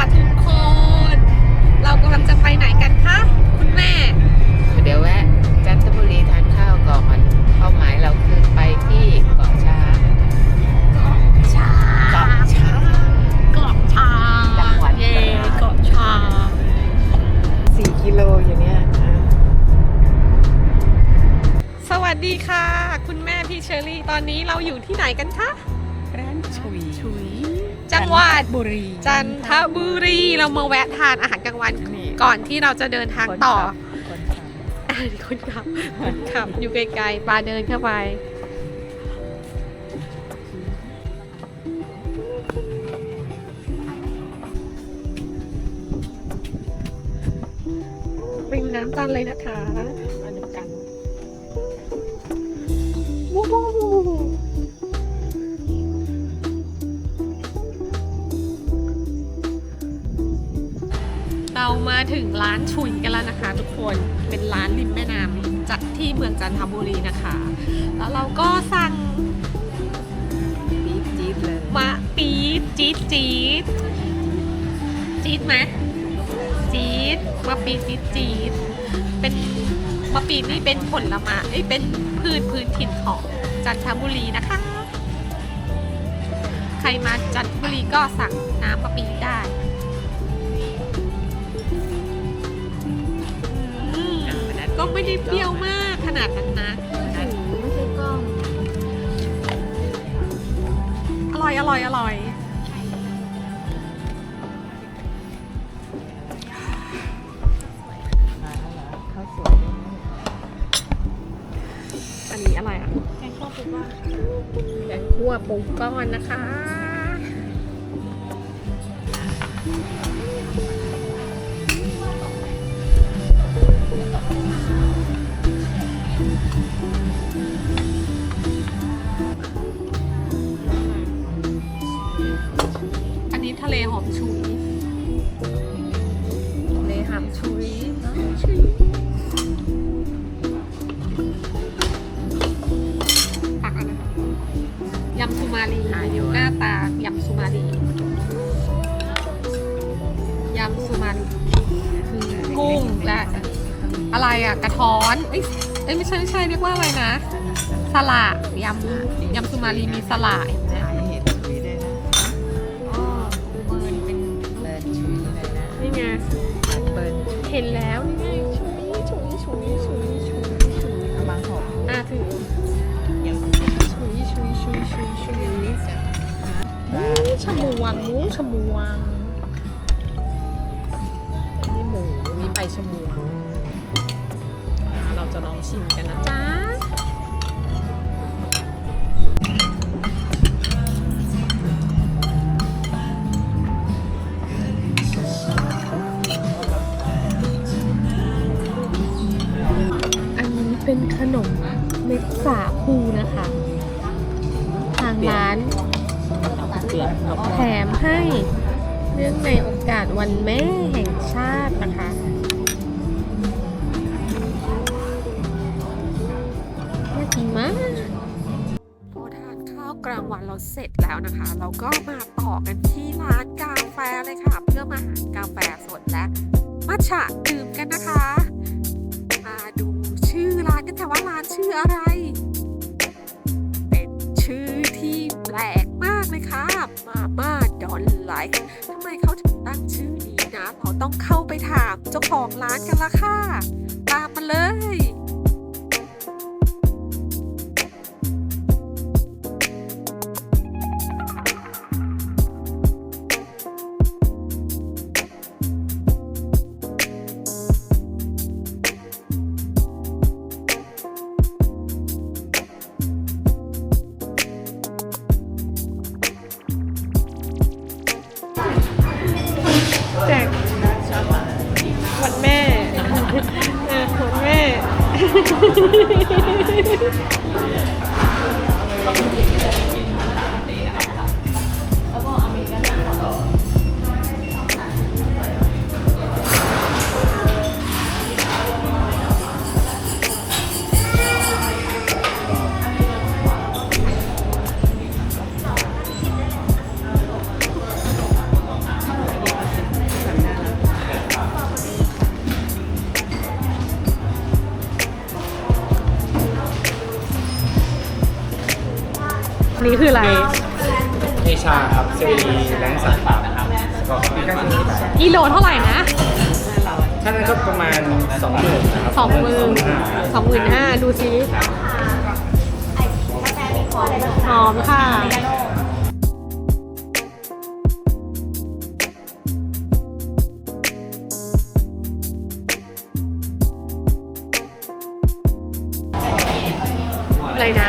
ค่ะทุกคน เรากำลังจะไปไหนกันคะ คุณแม่ เดี๋ยวแวะจันทบุรีทานข้าวก่อนเป้าหมายเราคือไปที่เกาะช้างช้าเกาะช้างเกาะช้างจังหวัดเย่เกาะช้างสี่กิโลอย่างเนี้ยอะสวัสดีค่ะ คุณแม่พี่เชอรี่ตอนนี้เราอยู่ที่ไหนกันคะร้านชุยชุย จังหวัดบุรี จันทบุรีเรามาแวะทานอาหารกลางวันนี่ก่อนที่เราจะเดินทางต่อคนขับอ่านี่คนขับคนขับอยู่ไกลๆปาเดินเข้าไปริมน้ำตันเลยนะคะ คะทุกคนเป็นร้านริมแม่น้ำจัดที่เมืองจันทบุรีนะคะ แล้วเราก็สั่งปี๊ดจี๊ดเลยมะปี๊ดจี๊ดจี๊ดจี๊ดไหมจี๊ดมะปี๊ดจี๊ดจี๊ดเป็นมะปี๊ดนี่เป็นผลไม้เอ้ยเป็นพืชพื้นถิ่นของจันทบุรีนะคะ ใครมาจันทบุรีก็สั่งน้ำมะปี๊ดได้ ไม่ได้เปรี้ยวมากขนาดนั้นนะไม่ใช่กล้อง อร่อยอร่อยอร่อยมาแล้วเหรอข้าวสวยด้วยนะอันนี้อะไรอะแกงข้าวปูบ้านแกงคั่วปูก้อนนะคะำสุมาลีหน้าตายำสุมาลียำสุมาลีคือกุ้งและอะไรอะ กระท้อนเอ้ยเอ้ยไม่ใช่ไม่ใช่เรียกว่าอะไรนะสละยำยำสุมาลีมีสละเห็นไหมหายเห็ดชุยด้วยนะอ๋อเบิร์นเป็นเปิดชุยเลยนะนี่ไงเปิดเห็นแล้ว ชะมวงหมูชะมวงนี่หมูนี่ไปชะมวงเราจะลองชิมกันนะจ๊ะอันนี้เป็นขนม วันแม่แห่งชาตินะคะ น่ากินมากพอทานข้าวกลางวันเราเสร็จแล้วนะคะ เราก็มาต่อกันที่ร้านกาแฟเลยค่ะ เพื่อมาหากาแฟสดและมัทฉะดื่ ไปถามเจ้าของร้านกันละค่ะ ตามมาเลย กิโลเท่าไหร่นะท่านั้นก็ประมาณ2องหมื่นนะครับสองหมื่นสองหมื่นห้าดูซิหอมค่ะอะไรนะ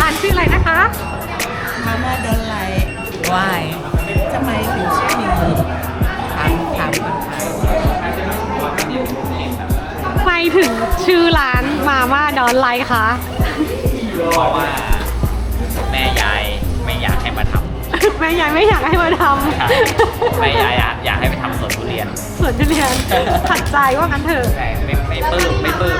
ร้านชื่ออะไรนะคะมาม่าโดนไลวายทำไมถึงชื่อนี้ ถึงชื่อร้านมาม่าดอนไลท์คะ เพราะว่าแม่ยายไม่อยากให้มาทแม่ยายไม่อยากให้มาทำแม่ยายอะอยากให้ไปทำสวนทุเรียนำสวนทุเรียนขัดใจว่างั้นเถอะ แต่ไม่ไม่ปลื้มไม่ปลื้ม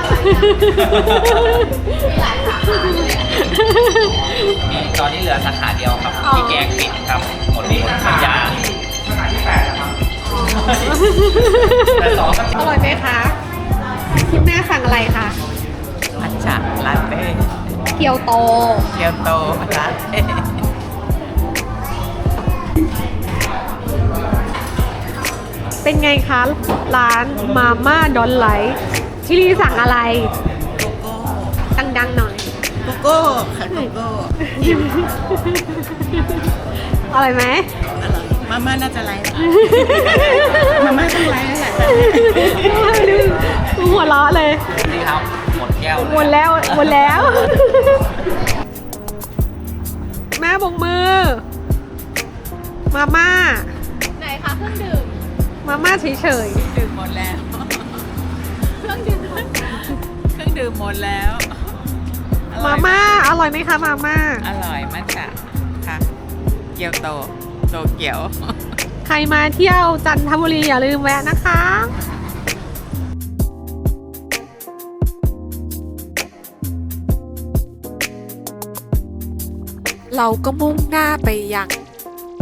มีตอนนี้เหลือสาขาเดียวครับอ๋อ ที่แกงปิดครับหมดนี้สัญญาแต่สองอร่อยไหมคะ คุณแม่สั่งอะไรคะอัจฉะลาเต้เกียวโต เกียวโตลาเต้เป็นไงคะ ร้านมาม่าดอนไลท์ชิลีสั่งอะไรโกโก้ดังๆหน่อยโกโก้ค่ะโกโก้อิ่มอร่อยไหมอร่อยมาม่าน่าจะไลฟ์มาม่าต้องไลฟ์แล้วแหละ หัวเราะเลย นี่ครับ หมดแก้วหมดแล้ว หมดแล้ว แม่บกมือ มาม่า ไหนคะเครื่องดื่ม มาม่าเฉยดื่มหมดแล้ว เครื่องดื่มเครื่องดื่มหมดแล้วอๆ ร่มาอยม่า อร่อยไหมคะมาม่า อร่อยมากจ้ะค่ะ เกียวโต โตเกียว ใครมาเที่ยวจันทบุรีอย่าลืมแวะนะคะ เราก็มุ่งหน้าไปยัง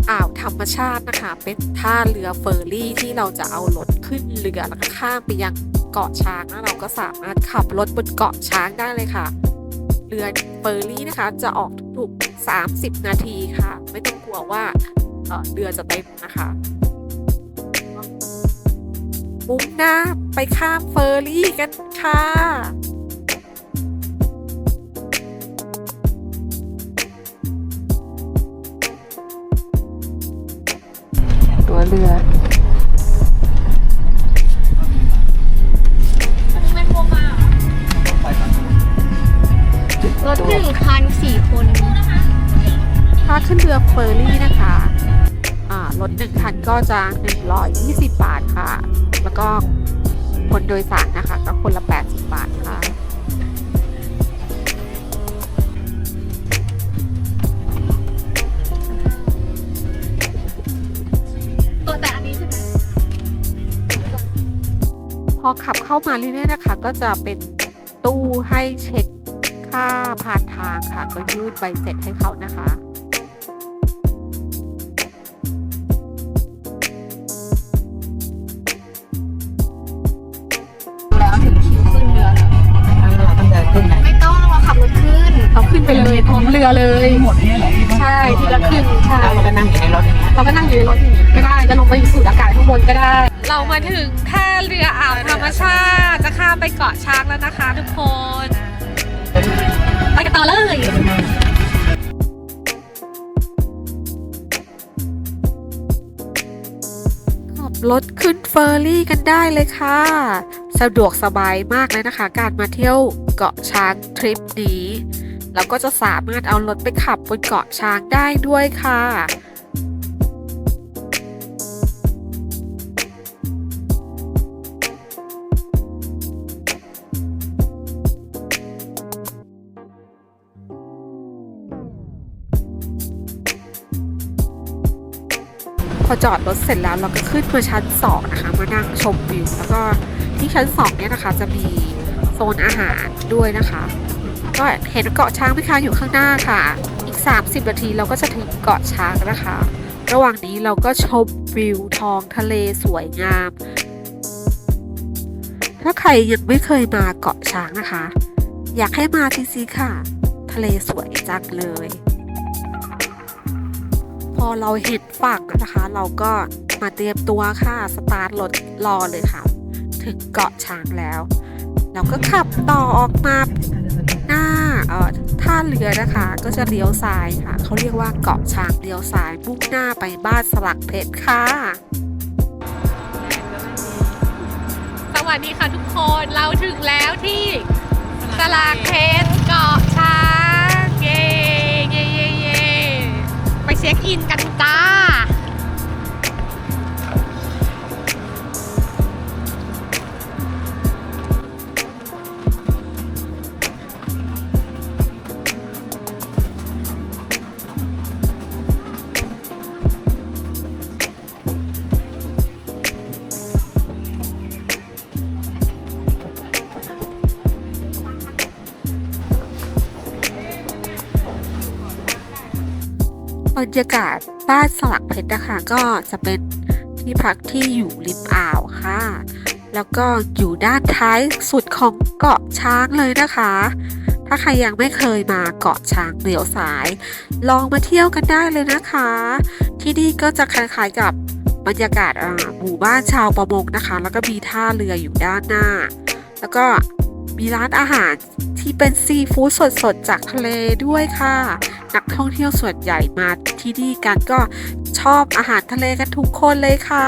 อ่าวธรรมชาตินะคะ เป็นท่าเรือเฟอร์รี่ที่เราจะเอารถขึ้นเรือแล้วก็ข้ามไปยังเกาะช้างแล้วเราก็สามารถขับรถบนเกาะช้างได้เลยค่ะ เรือเฟอร์รี่นะคะจะออกทุกๆ30 นาทีค่ะ ไม่ต้องกลัวว่าเออเรือจะเต็มนะคะมุ่งหน้าไปข้ามเฟอร์รี่กันค่ะ ขึ้นเรือเฟอร์รี่นะคะอ่ารถหนึ่งคันก็จะ 120 บาทค่ะ แล้วก็คนโดยสารนะคะ ก็คนละ 80 บาทค่ะตัวแต่อันนี้ใช่ไหมพอขับเข้ามาเรื่อยๆนะคะ ก็จะเป็นตู้ให้เช็คค่าผ่านทางค่ะ ก็ยื่นใบเสร็จให้เขานะคะ ร้อมเรือเลยหมดเนี่ยเหรอที่ว่าใช่ทีละขึ้นใช่แล้วเราก็นั่งอยู่ในรถอย่างเงี้ยเราก็นั่งอยู่ในรถอย่างนี้ก็ได้จะลงไปสูดอากาศข้างบนก็ได้ เรามาถึงท่าเรืออ่าวธรรมชาติจะข้ามไปเกาะช้างแล้วนะคะ ทุกคนไปกันต่อเลยขับรถขึ้นเฟอร์รี่กันได้เลยค่ะ สะดวกสบายมากเลยนะคะ การมาเที่ยวเกาะช้างทริปนี้ เราก็จะสามารถเอารถไปขับบนเกาะช้างได้ด้วยค่ะพอจอดรถเสร็จแล้วเราก็ขึ้นมาชั้น 2 นะคะ มานั่งชมวิว แล้วก็ที่ชั้น 2 เนี่ยนะคะจะมีโซนอาหารด้วยนะคะ ก็เห็นเกาะช้างไหมคะอยู่ข้างหน้าค่ะ อีก 30 นาทีเราก็จะถึงเกาะช้างนะคะ ระหว่างนี้เราก็ชมวิวท้องทะเลสวยงาม ถ้าใครยังไม่เคยมาเกาะช้างนะคะ อยากให้มาจริงๆค่ะ ทะเลสวยจังเลย พอเราเห็นฝั่งนะคะ เราก็มาเตรียมตัวค่ะ สตาร์ทรถรอเลยค่ะ ถึงเกาะช้างแล้ว เราก็ขับต่อออกมา หน้าเอ่อท่าเรือนะคะ ก็จะเลี้ยวซ้ายค่ะเขาเรียกว่าเกาะช้างเลี้ยวซ้ายมุ่งหน้าไปบ้านสลักเพชรค่ะสวัสดีค่ะทุกคนเราถึงแล้วที่สลักเพชรเกาะช้าง ยากาศบ้านสลักเพชรนะคะ ก็จะเป็นที่พักที่อยู่ริมอ่าวค่ะ แล้วก็อยู่ด้านท้ายสุดของเกาะช้างเลยนะคะ ถ้าใครยังไม่เคยมาเกาะช้างเหลียวซ้าย ลองมาเที่ยวกันได้เลยนะคะ ที่นี่ก็จะคล้ายๆกับบรรยากาศหมู่บ้านชาวประมงนะคะ แล้วก็มีท่าเรืออยู่ด้านหน้า แล้วก็ มีร้านอาหารที่เป็นซีฟู้ดสดๆ จากทะเลด้วยค่ะ นักท่องเที่ยวส่วนใหญ่มาที่นี่กันก็ชอบอาหารทะเลกันทุกคนเลยค่ะ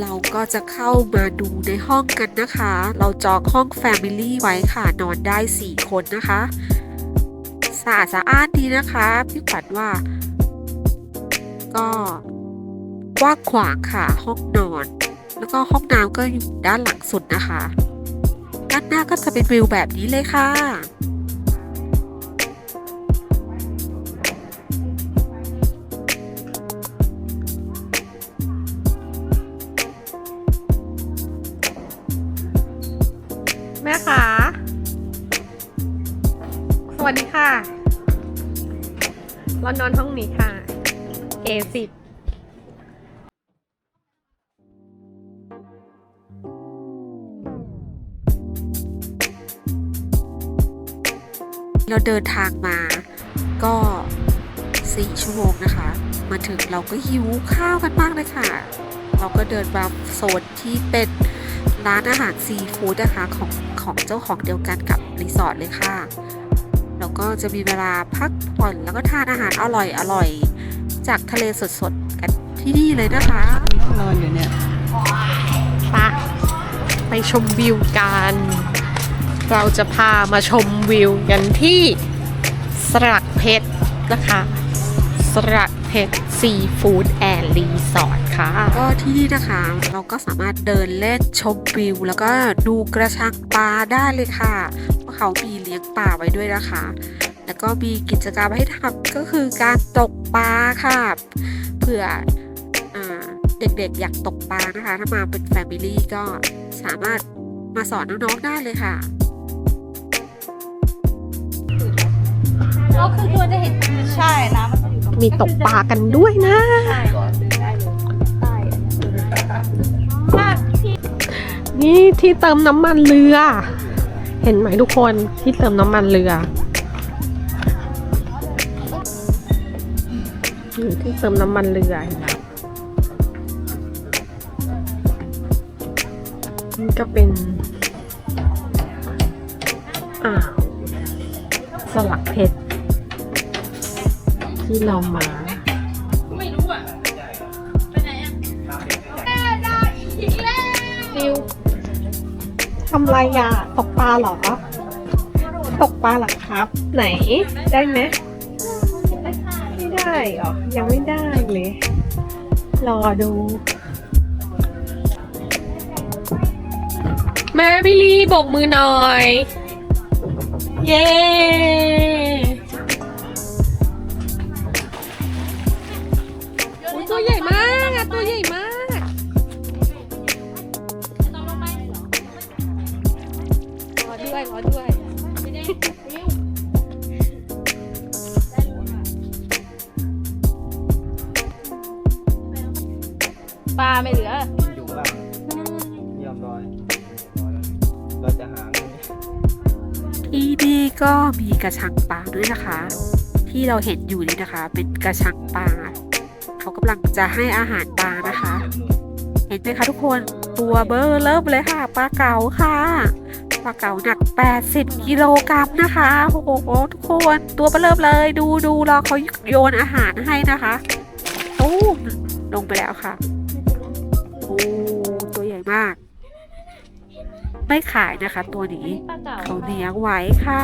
เราก็จะเข้ามาดูในห้องกันนะคะ เราจองห้อง Family ไว้ค่ะ นอนได้ 4 คนนะคะ สะอาดสะอ้านดีนะคะพี่ขวัญว่า ก็กว้างขวางค่ะห้องนอน แล้วก็ห้องน้ำก็อยู่ด้านหลังสุดนะคะ ด้านหน้าก็จะเป็นวิวแบบนี้เลยค่ะ เรานอนห้องนี้ค่ะ A10 เราเดินทางมาก็ 4 ชั่วโมงนะคะ มาถึงเราก็หิวข้าวกันมากเลยค่ะ เราก็เดินมาโซนที่เป็นร้านอาหารซีฟู้ดนะคะของของเจ้าของเดียวกันกับรีสอร์ทเลยค่ะ ก็จะมีเวลาพักผ่อนแล้วก็ทานอาหารอร่อยอร่อยจากทะเลสดๆกันที่นี่เลยนะคะนอนอยู่เนี่ยปะไปชมวิวกัน เราจะพามาชมวิวกันที่สลักเพชรนะคะ สลักเพชรซีฟู้ดแอนด์รีสอร์ทค่ะ ก็ที่นี่นะคะ เราก็สามารถเดินเล่นชมวิว แล้วก็ดูกระชังปลาได้เลยค่ะ เพราะเขามีเลี้ยงปลาไว้ด้วยนะคะ แล้วก็มีกิจกรรมให้ทำก็คือการตกปลาค่ะเผื่ออ่าเด็กๆอยากตกปลานะคะ ถ้ามาเป็นแฟมิลี่ก็สามารถมาสอนน้องๆได้เลยค่ะก็คือตัวจะเห็นใช่น้ำมันต้องอยู่ตรงมีตกปลากันด้วยนะนี่ที่เติมน้ำมันเรือ เห็นไหมทุกคนที่เติมน้ำมันเรือที่เติมน้ำมันเรือเห็นไหมนี่ก็เป็น อ่าวสลักเพชรที่เรามา อะไรอะตกปลาเหรอ ตกปลาเหรอครับ ไหนได้ไหมไม่ได้เหรอยังไม่ได้เลยรอดูแม่พี่ลีบกมือหน่อย เย้ ระชังปลาด้วยนะคะ ที่เราเห็นอยู่นี่นะคะ เป็นกระชังปลาเขากำลังจะให้อาหารปลานะคะ เห็นไหมคะทุกคนตัวเบอร์เริ่มเลยค่ะปลาเก๋าค่ะปลาเก๋าหนัก 80 กิโลกรัมนะคะโอ้โหทุกคนตัวเบอร์เริ่มเลย ดูดูรอเขาโยนอาหารให้นะคะตู้มลงไปแล้วค่ะโอ้ตัวใหญ่มากไม่ขายนะคะตัวนี้ปลาเก๋าเขาเลี้ยงไว้ค่ะ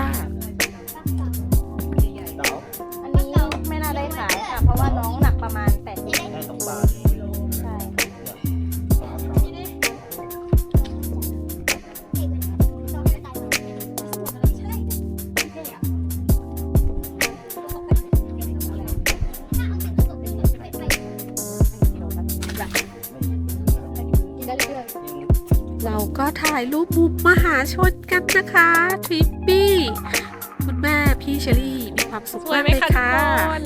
ถ่ายรูปมุมมหาชนกันนะคะทริปปี้คุณแม่พี่เชอรี่มีความสุขสวยมากไหมเลยคะค่ะทุกคน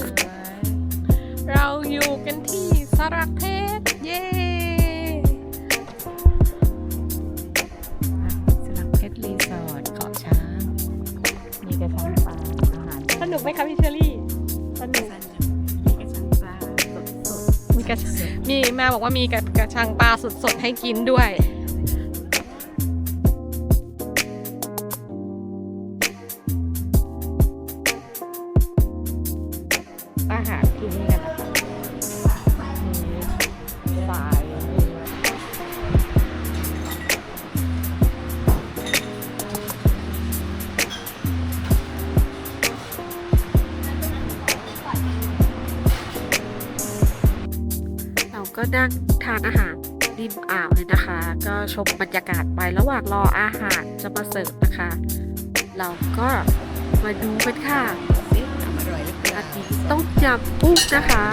เราอยู่กันที่สระเพชรเย้สลักเพชรรีสอร์ทเกาะช้าง มีกระชังปลาอาหารสนุกไหมคะพี่เชอรี่สนุกมีกระชังปลาสดมีกระมีแม่บอกว่ามีกระกระชังปลาสดๆให้กินด้วย ชมบรรยากาศไประหว่างรออาหารจะมาเสิร์ฟนะคะ เราก็มาดูกันค่ะสิทำอร่อยหรือเปอัล่านนี้ต้มยำกุ้งนะคะ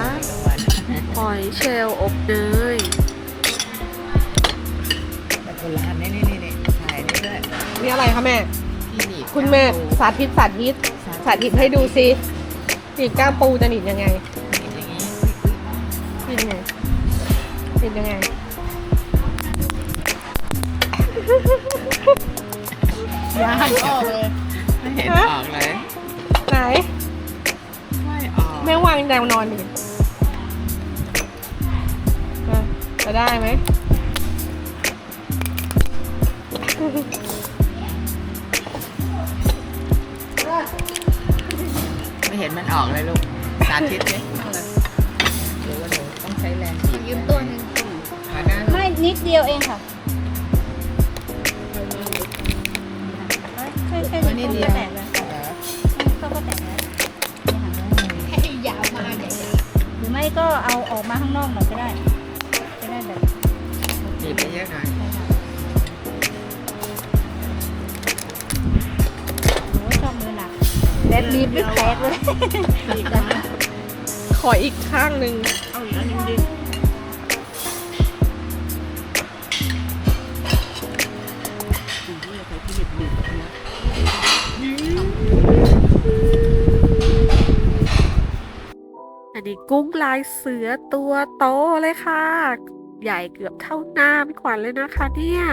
หอยเชลล์อบเนยแบบโบราณนี่นี่นี่นี่ถ่ายได้ด้วยนี่อะไรคะแม่ที่หนีบคุณแม่กล้ามปูสาธิตสาธิตสาธิตให้ดูซิหนีบกล้ามปูจะหนีบยังไงหนีบอย่างนี้หนีบยังไงหนีบยังไง ยากออกเลยไม่เห็นออกเลย ไหน ไม่ออก แม่วางแนวนอนดิอะจะได้ไหมไม่เห็นมันออกเลยลูก สาธิตเลยหรือว่าหนูต้องใช้แรงบีบยืมตัวหนึ่งขาหน้าลูกไม่นิดเดียวเองค่ะ นี้เดียวแตกแล้วเหรอเขาก็แตกแล้วให้ยาวมาใหญ่หรือไม่ก็เอาออกมาข้างนอกหน่อยก็ได้ จะได้แบบบีบไปเยอะหน่อยโอ้ชอบมือหนักเล็บรีบไม่แตกเลยขออีกข้างหนึ่งเอาอีกอันนึงดิ กุ้งลายเสือตัวโตเลยค่ะ ใหญ่เกือบเท่าหน้าพี่ขวัญเลยนะคะเนี่ย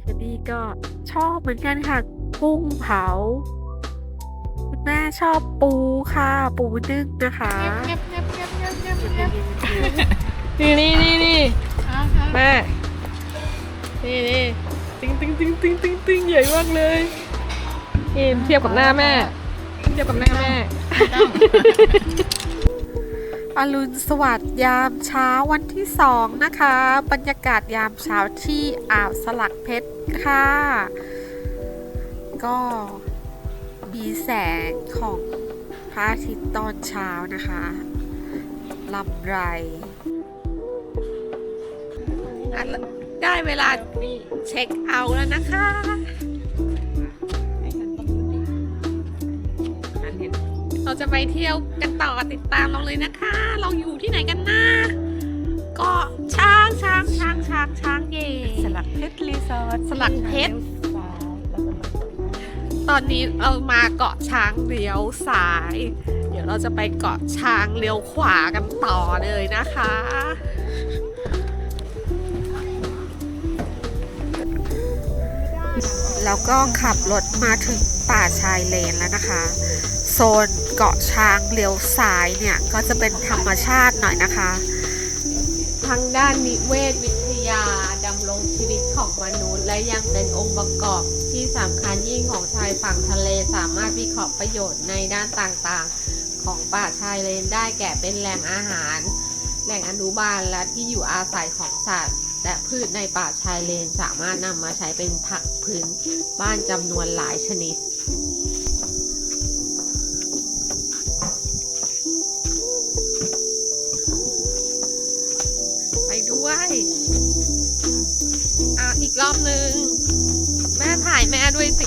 เชอรี่ก็ชอบเหมือนกันค่ะ กุ้งเผาคุณแม่ชอบปูค่ะ ปูนึ่งนะคะนี่นี่นี่นี่แม่นี่นี่ติ้งติ้งติ้งติ้งติ้งติ้งใหญ่มากเลยนี่เทียบกับหน้าแม่ เทียบกับหน้าแม่อรุณสวัสดิ์ยามเช้าวันที่สองนะคะ บรรยากาศยามเช้าที่อ่าวสลักเพชรค่ะ ก็มีแสงของพระอาทิตย์ตอนเช้านะคะลำไรอะได้เวลาเช็คเอาท์แล้วนะคะ เราจะไปเที่ยวกันต่อติดตามเราเลยนะคะ เราอยู่ที่ไหนกันนะเกาะช้างช้างช้างช้างช้างเย่สลักเพชรรีสอร์ทสลักเพชรซ้ายแล้วก็มาตอนนี้เรามาเกาะช้างเลี้ยวซ้าย เดี๋ยวเราจะไปเกาะช้างเลี้ยวขวากันต่อเลยนะคะ แล้วก็ขับรถมาถึงป่าชายเลนแล้วนะคะ โซนเกาะช้างเลี้ยวซ้ายเนี่ย ก็จะเป็นธรรมชาติหน่อยนะคะ ทางด้านนิเวศวิทยาดำรงชีวิตของมนุษย์ และยังเป็นองค์ประกอบที่สำคัญยิ่งของชายฝั่งทะเลสามารถวิเคราะห์ประโยชน์ในด้านต่างๆ ของป่าชายเลนได้แก่เป็นแหล่งอาหาร แหล่งอนุบาลและที่อยู่อาศัยของสัตว์และพืชในป่าชายเลนสามารถนำมาใช้เป็นผักพื้นบ้านจำนวนหลายชนิด รอบหนึ่งแม่ถ่ายแม่ด้วยสิ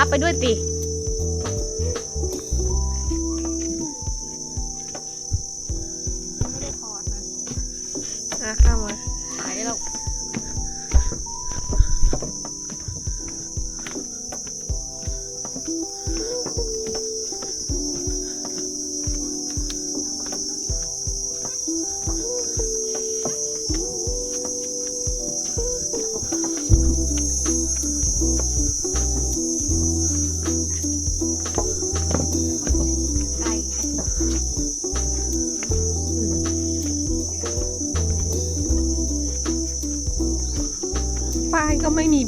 รับไปด้วยติ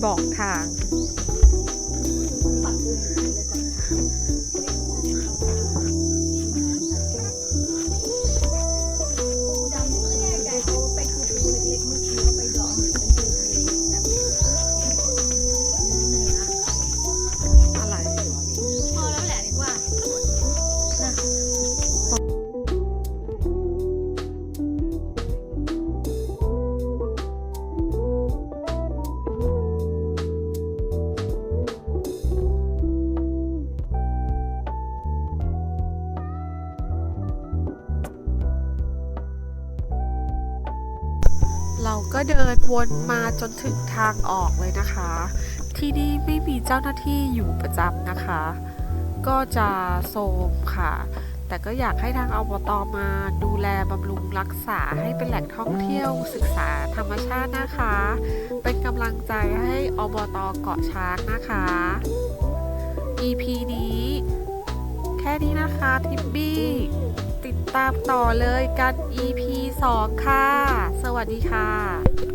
บอกทาง เราก็เดินวนมาจนถึงทางออกเลยนะคะ ที่นี่ไม่มีเจ้าหน้าที่อยู่ประจำนะคะ ก็จะโซมค่ะ แต่ก็อยากให้ทางอบตมาดูแลบำรุงรักษาให้เป็นแหล่งท่องเที่ยวศึกษาธรรมชาตินะคะ เป็นกำลังใจให้อบตเกาะช้างนะคะ EP นี้ แค่นี้นะคะทิปบี้ ตามต่อเลยกัน EP 2 ค่ะ สวัสดีค่ะ